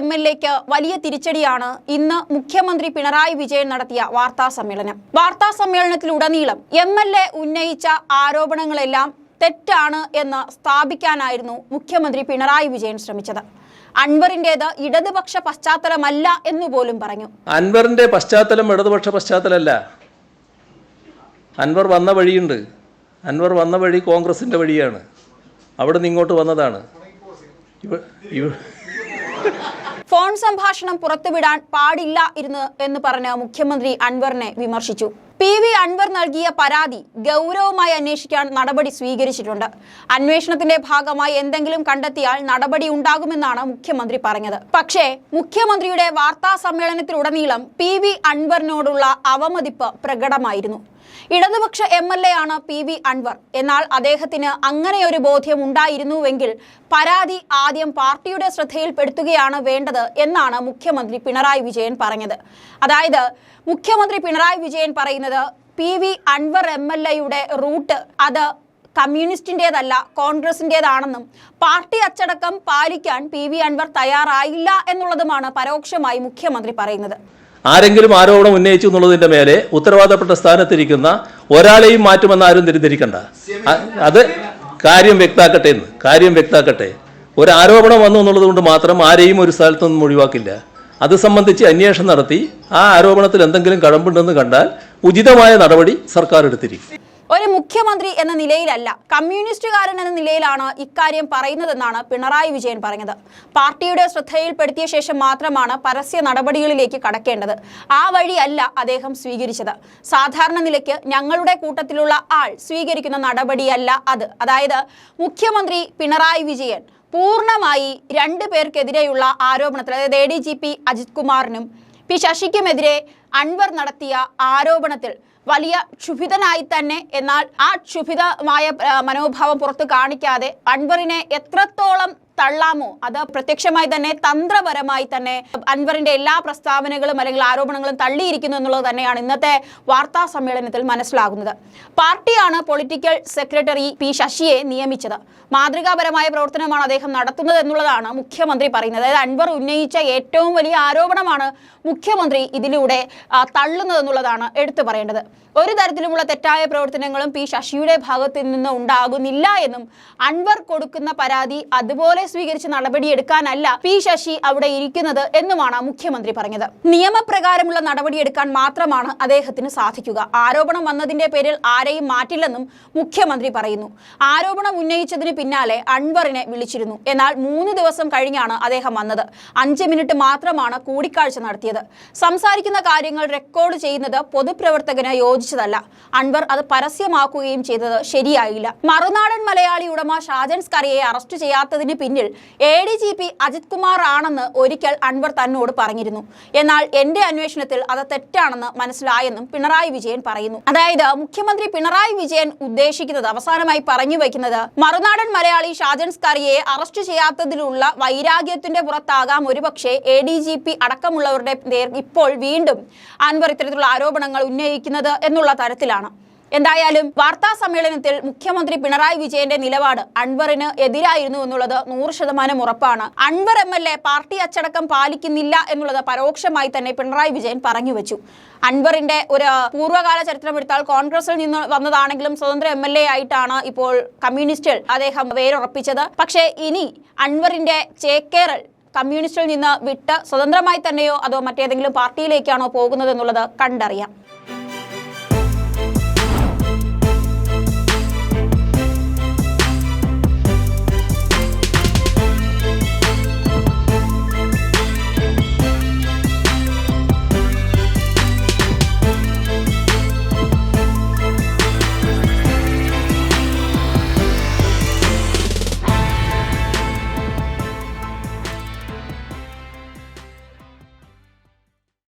M L എക്ക് വലിയ തിരിച്ചടിയാണ് ഇന്ന് മുഖ്യമന്ത്രി പിണറായി വിജയൻ നടത്തിയ വാർത്താ സമ്മേളനം. വാർത്താ സമ്മേളനത്തിലുടനീളം എം എൽ എ ഉന്നയിച്ച ആരോപണങ്ങളെല്ലാം തെറ്റാണ് എന്ന് സ്ഥാപിക്കാനായിരുന്നു മുഖ്യമന്ത്രി പിണറായി വിജയൻ ശ്രമിച്ചത്. അൻവറിന്റേത് ഇടതുപക്ഷ പശ്ചാത്തലമല്ല എന്ന് പോലും പറഞ്ഞു. അൻവറിന്റെ പശ്ചാത്തലം ഇടതുപക്ഷ പശ്ചാത്തലമല്ല. അൻവർ വന്ന വഴിയുണ്ട്. അൻവർ വന്ന വഴി കോൺഗ്രസിന്റെ വഴിയാണ്. അവിടെ നിന്ന് ഇങ്ങോട്ട് വന്നതാണ്. ഇവ ഇവ ഫോൺ സംഭാഷണം പുറത്തുവിടാൻ പാടില്ല ഇരുന്ന് എന്ന് പറഞ്ഞ് മുഖ്യമന്ത്രി അൻവറിനെ വിമർശിച്ചു. പി വി അൻവർ നൽകിയ പരാതി ഗൗരവമായി അന്വേഷിക്കാൻ നടപടി സ്വീകരിച്ചിട്ടുണ്ട്. അന്വേഷണത്തിന്റെ ഭാഗമായി എന്തെങ്കിലും കണ്ടെത്തിയാൽ നടപടി ഉണ്ടാകുമെന്നാണ് മുഖ്യമന്ത്രി പറഞ്ഞത്. പക്ഷേ മുഖ്യമന്ത്രിയുടെ വാർത്താ സമ്മേളനത്തിലുടനീളം പി വി അൻവറിനോടുള്ള അവമതിപ്പ് പ്രകടമായിരുന്നു. ഇടതുപക്ഷ എം എൽ എ ആണ് പി വി അൻവർ. എന്നാൽ അദ്ദേഹത്തിന് അങ്ങനെയൊരു ബോധ്യം ഉണ്ടായിരുന്നുവെങ്കിൽ പരാതി ആദ്യം പാർട്ടിയുടെ ശ്രദ്ധയിൽപ്പെടുത്തുകയാണ് വേണ്ടത് എന്നാണ് മുഖ്യമന്ത്രി പിണറായി വിജയൻ പറഞ്ഞത്. അതായത് മുഖ്യമന്ത്രി പിണറായി വിജയൻ പറയുന്നത് P V Anvar M L എയുടെ റൂട്ട് അത് കമ്മ്യൂണിസ്റ്റിന്റെതല്ല കോൺഗ്രസിന്റെതാണെന്നും പാർട്ടി അച്ചടക്കം പാലിക്കാൻ പി വി അൻവർ തയ്യാറായില്ല എന്നുള്ളതുമാണ് പരോക്ഷമായി മുഖ്യമന്ത്രി പറയുന്നത്. ആരെങ്കിലും ആരോപണം ഉന്നയിച്ചു എന്നുള്ളതിന്റെ മേലെ ഉത്തരവാദപ്പെട്ട സ്ഥാനത്തിരിക്കുന്ന ഒരാളെയും മാറ്റുമെന്ന് ആരും തിരിതിരിക്കണ്ട അത് കാര്യം വ്യക്താക്കട്ടെ എന്ന് കാര്യം വ്യക്താക്കട്ടെ. ഒരു ആരോപണം വന്നു എന്നുള്ളത് കൊണ്ട് മാത്രം ആരെയും ഒരു സ്ഥലത്തൊന്നും ഒഴിവാക്കില്ല. അത് സംബന്ധിച്ച് അന്വേഷണം നടത്തി. ആ ആരോപണത്തിൽ എന്തെങ്കിലും കഴമ്പുണ്ടെന്ന് കണ്ടാൽ ഉചിതമായ നടപടി സർക്കാർ എടുത്തിരിക്കും. ഒരു മുഖ്യമന്ത്രി എന്ന നിലയിലല്ല കമ്മ്യൂണിസ്റ്റുകാരൻ എന്ന നിലയിലാണ് ഇക്കാര്യം പറയുന്നതെന്നാണ് പിണറായി വിജയൻ പറഞ്ഞത്. പാർട്ടിയുടെ ശ്രദ്ധയിൽപ്പെടുത്തിയ ശേഷം മാത്രമാണ് പരസ്യ നടപടികളിലേക്ക് കടക്കേണ്ടത്. ആ വഴിയല്ല അദ്ദേഹം സ്വീകരിച്ചത്. സാധാരണ നിലയ്ക്ക് ഞങ്ങളുടെ കൂട്ടത്തിലുള്ള ആൾ സ്വീകരിക്കുന്ന നടപടിയല്ല അത്. അതായത് മുഖ്യമന്ത്രി പിണറായി വിജയൻ പൂർണമായി രണ്ടു പേർക്കെതിരെയുള്ള ആരോപണത്തിൽ അതായത് A D G P Ajith കുമാറിനും P ശശിക്കുമെതിരെ അൻവർ നടത്തിയ ആരോപണത്തിൽ വലിയ ക്ഷുഭിതനായി തന്നെ എന്നാൽ ആ ക്ഷുഭിതമായ മനോഭാവം പുറത്തു കാണിക്കാതെ അൻവറിനെ എത്രത്തോളം തള്ളാമോ? അത് പ്രത്യക്ഷമായി തന്നെ തന്ത്രപരമായി തന്നെ അൻവറിന്റെ എല്ലാ പ്രസ്താവനകളും അല്ലെങ്കിൽ ആരോപണങ്ങളും തള്ളിയിരിക്കുന്നു എന്നുള്ളത് തന്നെയാണ് ഇന്നത്തെ വാർത്താ സമ്മേളനത്തിൽ മനസ്സിലാകുന്നത്. പാർട്ടിയാണ് പൊളിറ്റിക്കൽ സെക്രട്ടറി പി ശശിയെ നിയമിച്ചത്. മാതൃകാപരമായ പ്രവർത്തനമാണ് അദ്ദേഹം നടത്തുന്നത് എന്നുള്ളതാണ് മുഖ്യമന്ത്രി പറയുന്നത്. അതായത് അൻവർ ഉന്നയിച്ച ഏറ്റവും വലിയ ആരോപണമാണ് മുഖ്യമന്ത്രി ഇതിലൂടെ തള്ളുന്നത് എന്നുള്ളതാണ് എടുത്തു പറയേണ്ടത്. ഒരു തരത്തിലുമുള്ള തെറ്റായ പ്രവർത്തനങ്ങളും പി ശശിയുടെ ഭാഗത്തു നിന്ന് ഉണ്ടാകുന്നില്ല എന്നും അൻവർ കൊടുക്കുന്ന പരാതി അതുപോലെ സ്വീകരിച്ച് നടപടിയെടുക്കാനല്ല പി ശശി അവിടെ ഇരിക്കുന്നത് എന്നുമാണ് മുഖ്യമന്ത്രി പറഞ്ഞത്. നിയമപ്രകാരമുള്ള നടപടിയെടുക്കാൻ മാത്രമാണ് അദ്ദേഹത്തിന് സാധിക്കുക. ആരോപണം വന്നതിന്റെ പേരിൽ ആരെയും മാറ്റില്ലെന്നും മുഖ്യമന്ത്രി പറയുന്നു. ആരോപണം ഉന്നയിച്ചതിന് പിന്നാലെ അൺവറിനെ വിളിച്ചിരുന്നു. എന്നാൽ മൂന്ന് ദിവസം കഴിഞ്ഞാണ് അദ്ദേഹം വന്നത്. അഞ്ച് മിനിറ്റ് മാത്രമാണ് കൂടിക്കാഴ്ച നടത്തിയത്. സംസാരിക്കുന്ന കാര്യങ്ങൾ റെക്കോർഡ് ചെയ്യുന്നത് പൊതുപ്രവർത്തകന് യോജിച്ചതല്ല. അൺവർ അത് പരസ്യമാക്കുകയും ചെയ്തത് ശരിയായില്ല. മറുനാടൻ മലയാളി ഉടമ ഷാജൻ സ്കറിയെ അറസ്റ്റ് ചെയ്യാത്തതിന് പിന്നിൽ A D G P Ajith Kumar ആണെന്ന് ഒരിക്കൽ അൻവർ തന്നോട് പറഞ്ഞിരുന്നു. എന്നാൽ എന്റെ അന്വേഷണത്തിൽ അത് തെറ്റാണെന്ന് മനസ്സിലായെന്നും പിണറായി വിജയൻ പറയുന്നു. അതായത് മുഖ്യമന്ത്രി പിണറായി വിജയൻ ഉദ്ദേശിക്കുന്നത് അവസാനമായി പറഞ്ഞു വയ്ക്കുന്നത് മറുനാടൻ മലയാളി ഷാജൻ സ്കറിയെ അറസ്റ്റ് ചെയ്യാത്തതിലുള്ള വൈരാഗ്യത്തിന്റെ പുറത്താകാം ഒരുപക്ഷെ എ ഡി ജി പി അടക്കമുള്ളവരുടെ ഇപ്പോൾ വീണ്ടും അൻവർ ഇത്തരത്തിലുള്ള ആരോപണങ്ങൾ ഉന്നയിക്കുന്നത് എന്നുള്ള തരത്തിലാണ്. എന്തായാലും വാർത്താ സമ്മേളനത്തിൽ മുഖ്യമന്ത്രി പിണറായി വിജയന്റെ നിലപാട് അൻവറിന് എതിരായിരുന്നു എന്നുള്ളത് നൂറ് ശതമാനം ഉറപ്പാണ്. Anvar M L A party അച്ചടക്കം പാലിക്കുന്നില്ല എന്നുള്ളത് പരോക്ഷമായി തന്നെ പിണറായി വിജയൻ പറഞ്ഞു വെച്ചു. അൻവറിന്റെ ഒരു പൂർവകാല ചരിത്രം എടുത്താൽ കോൺഗ്രസിൽ നിന്ന് വന്നതാണെങ്കിലും സ്വതന്ത്ര എം എൽ എ ആയിട്ടാണ് ഇപ്പോൾ കമ്മ്യൂണിസ്റ്റിൽ അദ്ദേഹം വേരുറപ്പിച്ചത്. പക്ഷേ ഇനി അൻവറിന്റെ ചേക്കേറൽ കമ്മ്യൂണിസ്റ്റിൽ നിന്ന് വിട്ട് സ്വതന്ത്രമായി തന്നെയോ അതോ മറ്റേതെങ്കിലും പാർട്ടിയിലേക്കാണോ പോകുന്നത് എന്നുള്ളത് കണ്ടറിയാം.